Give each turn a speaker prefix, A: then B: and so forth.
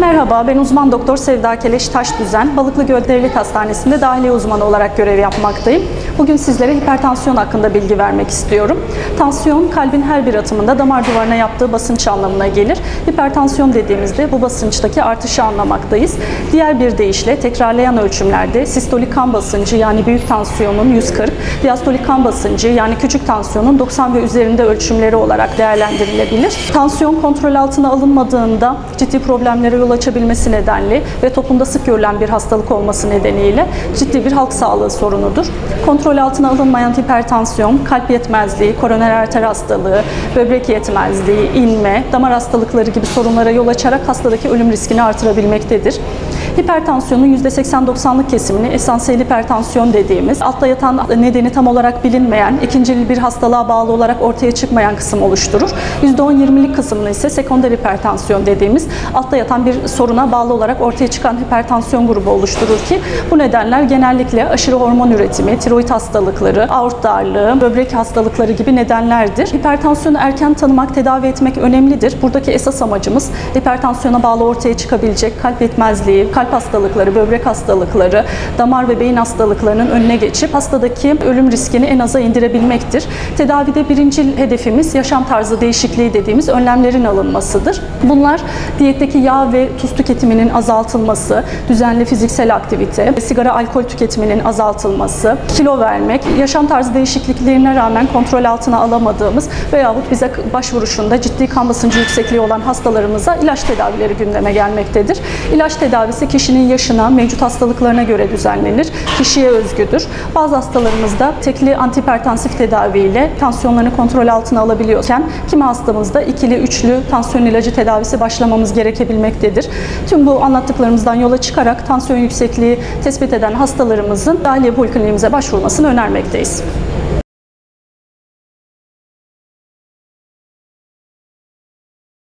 A: Merhaba, ben uzman doktor Sevda Keleş Taşdüzen, Balıklı Göl Devlet Hastanesi'nde dahiliye uzmanı olarak görev yapmaktayım. Bugün sizlere hipertansiyon hakkında bilgi vermek istiyorum. Tansiyon, kalbin her bir atımında damar duvarına yaptığı basınç anlamına gelir. Hipertansiyon dediğimizde bu basınçtaki artışı anlamaktayız. Diğer bir deyişle tekrarlayan ölçümlerde sistolik kan basıncı yani büyük tansiyonun 140, diastolik kan basıncı yani küçük tansiyonun 90 ve üzerinde ölçümleri olarak değerlendirilebilir. Tansiyon kontrol altına alınmadığında ciddi problemlere yol açabilmesi nedenli ve toplumda sık görülen bir hastalık olması nedeniyle ciddi bir halk sağlığı sorunudur. Kontrol altına alınmayan hipertansiyon, kalp yetmezliği, koroner arter hastalığı, böbrek yetmezliği, inme, damar hastalıkları gibi sorunlara yol açarak hastadaki ölüm riskini artırabilmektedir. Hipertansiyonun %80-90'lık kesimini esansiyel hipertansiyon dediğimiz, altta yatan nedeni tam olarak bilinmeyen, ikincil bir hastalığa bağlı olarak ortaya çıkmayan kısım oluşturur. %10-20'lik kısmını ise sekonder hipertansiyon dediğimiz, altta yatan bir soruna bağlı olarak ortaya çıkan hipertansiyon grubu oluşturur ki bu nedenler genellikle aşırı hormon üretimi, tiroid hastalıkları, aort darlığı, böbrek hastalıkları gibi nedenlerdir. Hipertansiyonu erken tanımak, tedavi etmek önemlidir. Buradaki esas amacımız hipertansiyona bağlı ortaya çıkabilecek kalp yetmezliği, kalp hastalıkları, böbrek hastalıkları, damar ve beyin hastalıklarının önüne geçip hastadaki ölüm riskini en aza indirebilmektir. Tedavide birinci hedefimiz yaşam tarzı değişikliği dediğimiz önlemlerin alınmasıdır. Bunlar diyetteki yağ ve tuz tüketiminin azaltılması, düzenli fiziksel aktivite, sigara alkol tüketiminin azaltılması, kilo vermek, yaşam tarzı değişikliklerine rağmen kontrol altına alamadığımız veyahut bize başvuruşunda ciddi kan basıncı yüksekliği olan hastalarımıza ilaç tedavileri gündeme gelmektedir. İlaç tedavisi kişinin yaşına, mevcut hastalıklarına göre düzenlenir. Kişiye özgüdür. Bazı hastalarımızda tekli antihipertansif tedaviyle tansiyonlarını kontrol altına alabiliyorken kimi hastamızda ikili, üçlü tansiyon ilacı tedavisi başlamamız gerekebilmektedir. Tüm bu anlattıklarımızdan yola çıkarak tansiyon yüksekliği tespit eden hastalarımızın dahiliye polikliniğimize başvurmasını önermekteyiz.